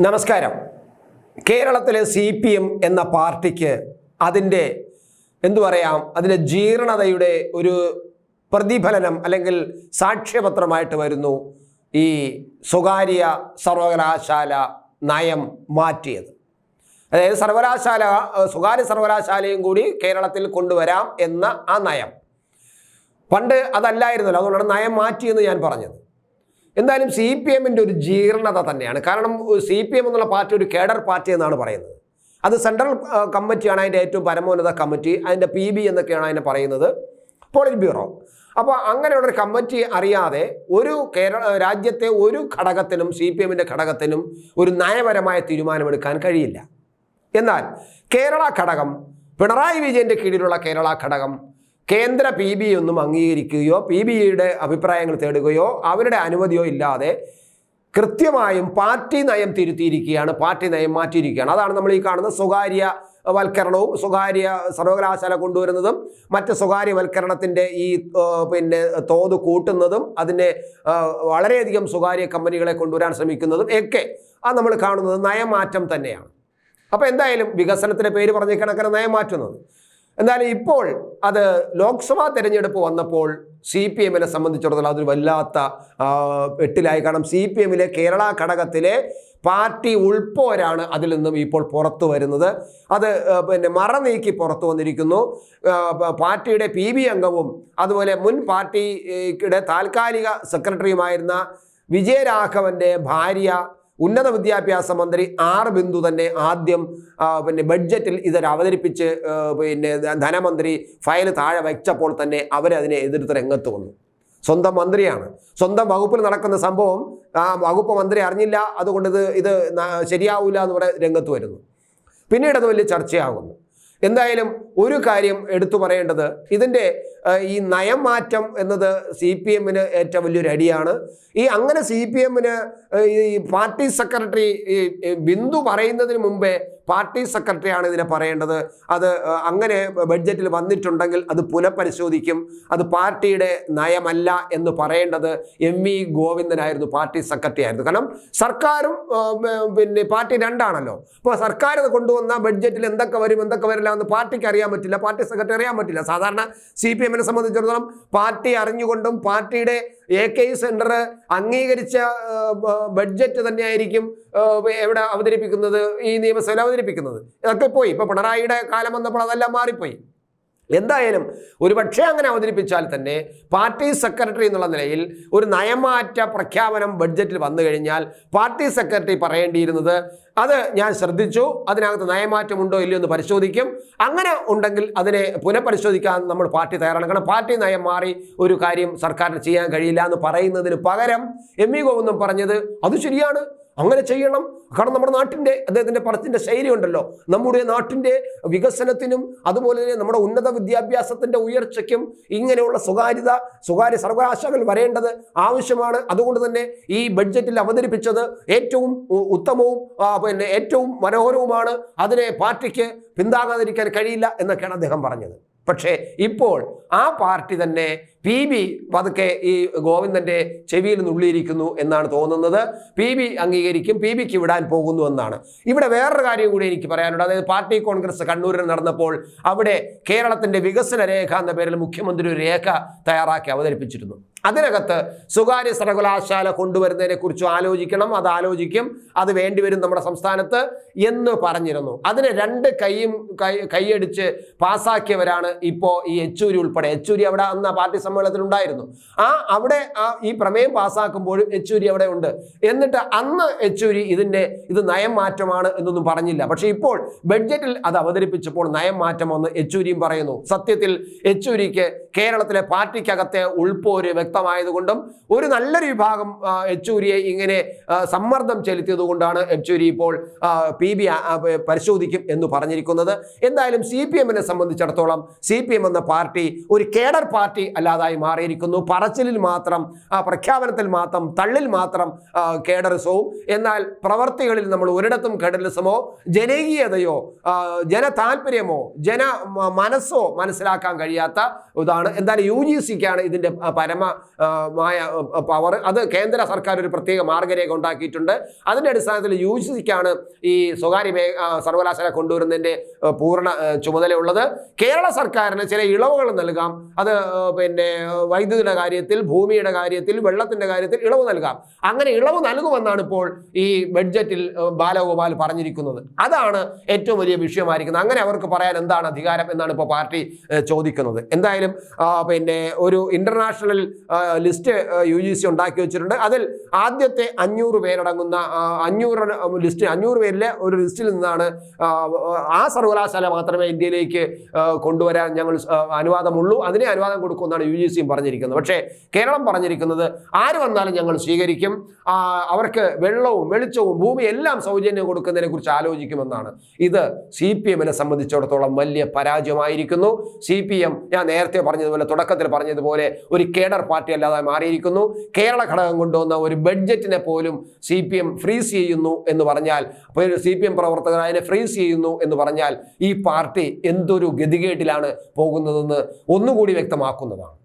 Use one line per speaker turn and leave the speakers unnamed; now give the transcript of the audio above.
നമസ്കാരം. കേരളത്തിലെ C P M എന്ന പാർട്ടിക്ക് അതിന്റെ എന്തു പറയാം അതിന്റെ ജീർണതയുടെ ഒരു പ്രതിഫലനം അല്ലെങ്കിൽ സാക്ഷ്യപത്രമായിട്ട് വരുന്നു ഈ സ്വകാര്യ സർവകലാശാല നയം മാറ്റിയത്. അതായത് സർവകലാശാല സ്വകാര്യ സർവകലാശാലയും കൂടി കേരളത്തിൽ കൊണ്ടുവരാം എന്ന ആ നയം. പണ്ട് അതല്ലായിരുന്നല്ലോ അതുകൊണ്ടാണ് നയം മാറ്റിയെന്ന് ഞാൻ പറഞ്ഞത്. എന്തായാലും സി പി എമ്മിന്റെ ഒരു ജീർണത തന്നെയാണ്. കാരണം സി പി എം എന്നുള്ള പാർട്ടി ഒരു കേഡർ പാർട്ടി എന്നാണ് പറയുന്നത്. അത് സെൻട്രൽ കമ്മിറ്റിയാണ് അതിന്റെ ഏറ്റവും പരമോന്നത കമ്മിറ്റി അതിന്റെ പി ബി എന്നൊക്കെയാണ് അതിനെ പറയുന്നത്. Polit bureau. അപ്പോൾ അങ്ങനെയുള്ളൊരു കമ്മിറ്റി അറിയാതെ ഒരു കേരള രാജ്യത്തെ ഒരു ഘടകത്തിനും സി പി എമ്മിന്റെ ഘടകത്തിനും ഒരു നയപരമായ തീരുമാനമെടുക്കാൻ കഴിയില്ല. എന്നാൽ കേരള ഘടകം പിണറായി വിജയന്റെ കീഴിലുള്ള കേരള ഘടകം കേന്ദ്ര പി ബി ഒന്നും അംഗീകരിക്കുകയോ പി ബിയുടെ അഭിപ്രായങ്ങൾ തേടുകയോ അവരുടെ അനുമതിയോ ഇല്ലാതെ കൃത്യമായും പാർട്ടി നയം തിരുത്തിയിരിക്കുകയാണ് പാർട്ടി നയം മാറ്റിയിരിക്കുകയാണ്. അതാണ് നമ്മൾ ഈ കാണുന്ന സ്വകാര്യ വൽക്കരണവും സ്വകാര്യ സർവകലാശാല കൊണ്ടുവരുന്നതും മറ്റ് സ്വകാര്യവൽക്കരണത്തിന്റെ ഈ പിന്നെ തോത് കൂട്ടുന്നതും അതിനെ വളരെയധികം സ്വകാര്യ കമ്പനികളെ കൊണ്ടുവരാൻ ശ്രമിക്കുന്നതും ഒക്കെ അത് നമ്മൾ കാണുന്നത് നയമാറ്റം തന്നെയാണ്. അപ്പോൾ എന്തായാലും വികസനത്തിന്റെ പേര് പറഞ്ഞ കണക്കിന് നയം മാറ്റുന്നത് എന്നാലും ഇപ്പോൾ അത് ലോക്സഭാ തെരഞ്ഞെടുപ്പ് വന്നപ്പോൾ സി പി എമ്മിനെ സംബന്ധിച്ചിടത്തോളം അതൊരു വല്ലാത്ത എട്ടിലായി കാരണം സി പി എമ്മിലെ കേരള ഘടകത്തിലെ പാർട്ടി ഉൾപ്പോരാണ് അതിൽ നിന്നും ഇപ്പോൾ പുറത്തു വരുന്നത്. അത് പിന്നെ മറ നീക്കി പുറത്തു വന്നിരിക്കുന്നു. പാർട്ടിയുടെ പി ബി അംഗവും അതുപോലെ മുൻ പാർട്ടിയുടെ താൽക്കാലിക സെക്രട്ടറിയുമായിരുന്ന വിജയരാഘവന്റെ ഭാര്യ ഉന്നത വിദ്യാഭ്യാസ മന്ത്രി ആർ ബിന്ദു തന്നെ ആദ്യം പിന്നെ ബഡ്ജറ്റിൽ ഇതൊരു അവതരിപ്പിച്ച് പിന്നെ ധനമന്ത്രി ഫയൽ താഴെ വെച്ചപ്പോൾ തന്നെ അവരതിനെ എതിർത്ത് രംഗത്ത് വന്നു. സ്വന്തം മന്ത്രിയാണ്. സ്വന്തം വകുപ്പിൽ നടക്കുന്ന സംഭവം ആ വകുപ്പ് മന്ത്രി അറിഞ്ഞില്ല. അതുകൊണ്ട് ഇത് ഇത് ശരിയാവില്ല എന്ന് പറഞ്ഞ് രംഗത്ത് വരുന്നു. പിന്നീട് അത് വലിയ ചർച്ചയാകുന്നു. എന്തായാലും ഒരു കാര്യം എടുത്തു പറയേണ്ടത് ഇതിന്റെ ഈ നയം മാറ്റം എന്നത് സി പി എമ്മിന് ഏറ്റവും വലിയൊരു അടിയാണ്. ഈ അങ്ങനെ സി പി എമ്മിന് ഈ പാർട്ടി സെക്രട്ടറി ഈ ബിന്ദു പറയുന്നതിന് മുമ്പേ പാർട്ടി സെക്രട്ടറിയാണ് ഇതിനെ പറയേണ്ടത്. അത് അങ്ങനെ ബഡ്ജറ്റിൽ വന്നിട്ടുണ്ടെങ്കിൽ അത് പുനഃപരിശോധിക്കും. അത് പാർട്ടിയുടെ നയമല്ല എന്ന് പറയേണ്ടത് എം വി ഗോവിന്ദനായിരുന്നു പാർട്ടി സെക്രട്ടറി ആയിരുന്നു. കാരണം സർക്കാരും പിന്നെ പാർട്ടി രണ്ടാണല്ലോ. അപ്പോൾ സർക്കാർ കൊണ്ടുവന്ന ബഡ്ജറ്റിൽ എന്തൊക്കെ വരും എന്തൊക്കെ വരില്ല എന്ന് പാർട്ടിക്ക് അറിയാൻ പറ്റില്ല പാർട്ടി സെക്രട്ടറി അറിയാൻ പറ്റില്ല. സാധാരണ സി പി എമ്മിനെ സംബന്ധിച്ചിടത്തോളം പാർട്ടി അറിഞ്ഞുകൊണ്ടും പാർട്ടിയുടെ എ കെ സെന്റർ അംഗീകരിച്ച ബഡ്ജറ്റ് തന്നെയായിരിക്കും എവിടെ അവതരിപ്പിക്കുന്നത് ഈ നിയമസഭയിൽ അവതരിപ്പിക്കുന്നത്. ഇതൊക്കെ പോയി. ഇപ്പോൾ പിണറായിയുടെ കാലം വന്നപ്പോൾ അതെല്ലാം മാറിപ്പോയി. എന്തായാലും ഒരുപക്ഷെ അങ്ങനെ അവതരിപ്പിച്ചാൽ തന്നെ പാർട്ടി സെക്രട്ടറി എന്നുള്ള നിലയിൽ ഒരു നയമാറ്റ പ്രഖ്യാപനം ബഡ്ജറ്റിൽ വന്നു കഴിഞ്ഞാൽ പാർട്ടി സെക്രട്ടറി പറയേണ്ടിയിരുന്നത് അത് ഞാൻ ശ്രദ്ധിച്ചു അതിനകത്ത് നയമാറ്റം ഉണ്ടോ ഇല്ലയോ എന്ന് പരിശോധിക്കും. അങ്ങനെ ഉണ്ടെങ്കിൽ അതിനെ പുനഃപരിശോധിക്കാൻ നമ്മൾ പാർട്ടി തയ്യാറാണ്. കാരണം പാർട്ടി നയം മാറി ഒരു കാര്യം സർക്കാരിന് ചെയ്യാൻ കഴിയില്ല എന്ന് പറയുന്നതിന് പകരം എം ഇ ഗോവിന്ദൻ പറഞ്ഞത് അത് ശരിയാണ്. അങ്ങനെ ചെയ്യണം. കാരണം നമ്മുടെ നാട്ടിന്റെ അദ്ദേഹത്തിന്റെ പടത്തിന്റെ ശൈലി ഉണ്ടല്ലോ. നമ്മുടെ നാട്ടിന്റെ വികസനത്തിനും അതുപോലെ തന്നെ നമ്മുടെ ഉന്നത വിദ്യാഭ്യാസത്തിന്റെ ഉയർച്ചയ്ക്കും ഇങ്ങനെയുള്ള സ്വകാര്യത സ്വകാര്യ സർവകലാശാലകൾ വരേണ്ടത് ആവശ്യമാണ്. അതുകൊണ്ട് തന്നെ ഈ ബഡ്ജറ്റിൽ അവതരിപ്പിച്ചത് ഏറ്റവും ഉത്തമവും പിന്നെ ഏറ്റവും മനോഹരവുമാണ്. അതിനെ പാർട്ടിക്ക് പിന്താകാതിരിക്കാൻ കഴിയില്ല എന്നൊക്കെയാണ് അദ്ദേഹം പറഞ്ഞത്. പക്ഷേ ഇപ്പോൾ ആ പാർട്ടി തന്നെ പി ബി പതുക്കെ ഈ ഗോവിന്ദന്റെ ചെവിയിൽ നുള്ളിയിരിക്കുന്നു എന്നാണ് തോന്നുന്നത്. പി ബി അംഗീകരിക്കും പി ബിക്ക് വിടാൻ പോകുന്നു എന്നാണ്. ഇവിടെ വേറൊരു കാര്യം കൂടി എനിക്ക് പറയാനുണ്ട്. അതായത് പാർട്ടി കോൺഗ്രസ് കണ്ണൂരിൽ നടന്നപ്പോൾ അവിടെ കേരളത്തിന്റെ വികസന രേഖ എന്ന പേരിൽ മുഖ്യമന്ത്രി ഒരു രേഖ തയ്യാറാക്കി അവതരിപ്പിച്ചിരുന്നു. അതിനകത്ത് സ്വകാര്യ സർവകലാശാല കൊണ്ടുവരുന്നതിനെ കുറിച്ച് ആലോചിക്കണം അത് ആലോചിക്കും അത് വേണ്ടിവരും നമ്മുടെ സംസ്ഥാനത്ത് എന്ന് പറഞ്ഞിരുന്നു. അതിന് രണ്ട് കൈയും കൈ കൈയടിച്ച് പാസ്സാക്കിയവരാണ് ഇപ്പോൾ ഈ യെച്ചൂരി ഉൾപ്പെടെ. യെച്ചൂരി അവിടെ അന്ന് പാർട്ടി സമ്മേളനത്തിൽ ഉണ്ടായിരുന്നു ആ അവിടെ ആ ഈ പ്രമേയം പാസ്സാക്കുമ്പോഴും യെച്ചൂരി അവിടെ ഉണ്ട്. എന്നിട്ട് അന്ന് യെച്ചൂരി ഇതിന്റെ ഇത് നയം മാറ്റമാണ് എന്നൊന്നും പറഞ്ഞില്ല. പക്ഷേ ഇപ്പോൾ ബഡ്ജറ്റിൽ അത് അവതരിപ്പിച്ചപ്പോൾ നയം മാറ്റമെന്ന് യെച്ചൂരിയും പറയുന്നു. സത്യത്തിൽ യെച്ചൂരിക്ക് കേരളത്തിലെ പാർട്ടിക്കകത്തെ ഉൾപ്പോര് വ്യക്തമായതുകൊണ്ടും ഒരു നല്ലൊരു വിഭാഗം യെച്ചൂരിയെ ഇങ്ങനെ സമ്മർദ്ദം ചെലുത്തിയത് കൊണ്ടാണ് യെച്ചൂരി ഇപ്പോൾ പി ബി പരിശോധിക്കും എന്ന് പറഞ്ഞിരിക്കുന്നത്. എന്തായാലും സി പി എമ്മിനെ സംബന്ധിച്ചിടത്തോളം സി പി എം എന്ന പാർട്ടി ഒരു കേഡർ പാർട്ടി അല്ലാതായി മാറിയിരിക്കുന്നു. പറച്ചിലിൽ മാത്രം പ്രഖ്യാപനത്തിൽ മാത്രം തള്ളിൽ മാത്രം കേഡറിസവും എന്നാൽ പ്രവർത്തികളിൽ നമ്മൾ ഒരിടത്തും കേഡറിസമോ ജനകീയതയോ ജനതാൽപര്യമോ ജന മനസ്സോ മനസ്സിലാക്കാൻ കഴിയാത്ത ഇതാണ് എന്തായാലും യു ജി സിക്കാണ് ഇതിന്റെ പരമമായ പവർ അത് കേന്ദ്ര സർക്കാർ ഒരു പ്രത്യേക മാർഗരേഖ ഉണ്ടാക്കിയിട്ടുണ്ട്. അതിന്റെ അടിസ്ഥാനത്തിൽ യു ജി സിക്കാണ് ഈ സ്വകാര്യ സർവകലാശാല കൊണ്ടുവരുന്നതിന്റെ പൂർണ ചുമതലയുള്ളത്. കേരള സർക്കാരിന് ചില ഇളവുകൾ നൽകാം. അത് പിന്നെ വൈദ്യുതിയുടെ കാര്യത്തിൽ ഭൂമിയുടെ കാര്യത്തിൽ വെള്ളത്തിന്റെ കാര്യത്തിൽ ഇളവ് നൽകാം. അങ്ങനെ ഇളവ് നൽകുമെന്നാണ് ഇപ്പോൾ ഈ ബഡ്ജറ്റിൽ ബാലഗോപാൽ പറഞ്ഞിരിക്കുന്നത്. അതാണ് ഏറ്റവും വലിയ വിഷയമായിരിക്കുന്നത്. അങ്ങനെ അവർക്ക് പറയാൻ എന്താണ് അധികാരം എന്നാണ് ഇപ്പോൾ പാർട്ടി ചോദിക്കുന്നത്. എന്തായാലും പിന്നെ ഒരു international list U G C ഉണ്ടാക്കി വെച്ചിട്ടുണ്ട്. അതിൽ ആദ്യത്തെ അഞ്ഞൂറ് പേരടങ്ങുന്ന അഞ്ഞൂറ് ലിസ്റ്റ് അഞ്ഞൂറ് പേരിലെ ഒരു ലിസ്റ്റിൽ നിന്നാണ് ആ, സർവകലാശാല മാത്രമേ ഇന്ത്യയിലേക്ക് കൊണ്ടുവരാൻ ഞങ്ങൾ അനുവാദമുള്ളൂ. അതിനെ അനുവാദം കൊടുക്കുമെന്നാണ് യു ജി സിയും പറഞ്ഞിരിക്കുന്നത്. പക്ഷേ കേരളം പറഞ്ഞിരിക്കുന്നത് ആര് വന്നാലും ഞങ്ങൾ സ്വീകരിക്കും. അവർക്ക് വെള്ളവും വെളിച്ചവും ഭൂമി എല്ലാം സൗജന്യം കൊടുക്കുന്നതിനെ കുറിച്ച് ആലോചിക്കുമെന്നാണ്. ഇത് സി പി എമ്മിനെ സംബന്ധിച്ചിടത്തോളം വലിയ പരാജയമായിരിക്കുന്നു. സി പി എം ഞാൻ നേരത്തെ പറഞ്ഞതുപോലെ തുടക്കത്തിൽ പറഞ്ഞതുപോലെ ഒരു കേഡർ പാർട്ടി അല്ലാതെ മാറിയിരിക്കുന്നു. കേരള ഘടകം കൊണ്ടുവന്ന ഒരു ബഡ്ജറ്റിനെ പോലും സി പി എം ഫ്രീസ് ചെയ്യുന്നു എന്ന് പറഞ്ഞാൽ അപ്പോൾ സി പി എം പ്രവർത്തകർ അതിനെ ഫ്രീസ് ചെയ്യുന്നു എന്ന് പറഞ്ഞാൽ ഈ പാർട്ടി എന്തൊരു ഗതികേട്ടിലാണ് പോകുന്നതെന്ന് ഒന്നുകൂടി വ്യക്തമാക്കുന്നതാണ്.